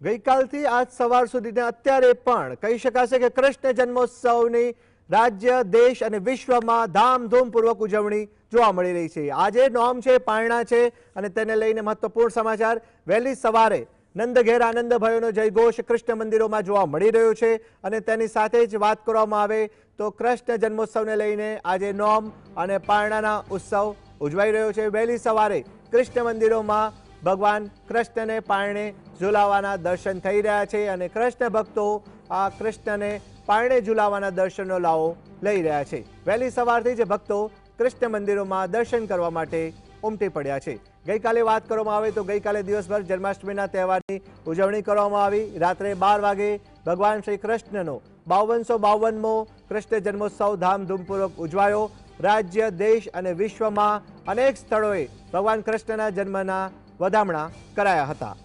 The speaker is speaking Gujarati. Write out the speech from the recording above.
ગઈકાલથી આજ સવાર સુધીને અત્યારે પણ કહી શકાશે કે કૃષ્ણ જન્મોત્સવની રાજ્ય, દેશ અને વિશ્વમાં ધામધૂમપૂર્વક ઉજવણી જોવા મળી રહી છે. આજે નોમ છે, પારણા છે અને તેને લઈને મહત્વપૂર્ણ સમાચાર. વહેલી સવારે નંદઘેર આનંદ જયઘોષ કૃષ્ણ મંદિરોમાં જોવા મળી રહ્યો છે અને તેની સાથે જ વાત કરવામાં આવે તો કૃષ્ણ જન્મોત્સવને લઈને આજે નોમ અને પારણાના ઉત્સવ ઉજવાઈ રહ્યો છે. વહેલી સવારે કૃષ્ણ મંદિરોમાં ભગવાન કૃષ્ણને પારણે ઝુલાવાના દર્શન થઈ રહ્યા છે અને કૃષ્ણ ભક્તો આ કૃષ્ણને પારણે ઝુલાવાના દર્શનનો લાવો લઈ રહ્યા છે. વહેલી સવારથી જ ભક્તો કૃષ્ણ મંદિરોમાં દર્શન કરવા માટે ઉમટી પડ્યા છે. ગઈકાલે વાત કરવામાં આવે તો ગઈકાલે દિવસભર જન્માષ્ટમીના તહેવારની ઉજવણી કરવામાં આવી. રાત્રે બાર વાગે ભગવાન શ્રી કૃષ્ણનો બાવનસો બાવનમો કૃષ્ણ જન્મોત્સવ ધામધૂમપૂર્વક ઉજવાયો. રાજ્ય, દેશ અને વિશ્વમાં અનેક સ્થળોએ ભગવાન કૃષ્ણના જન્મના વધામણા કરાયા હતા.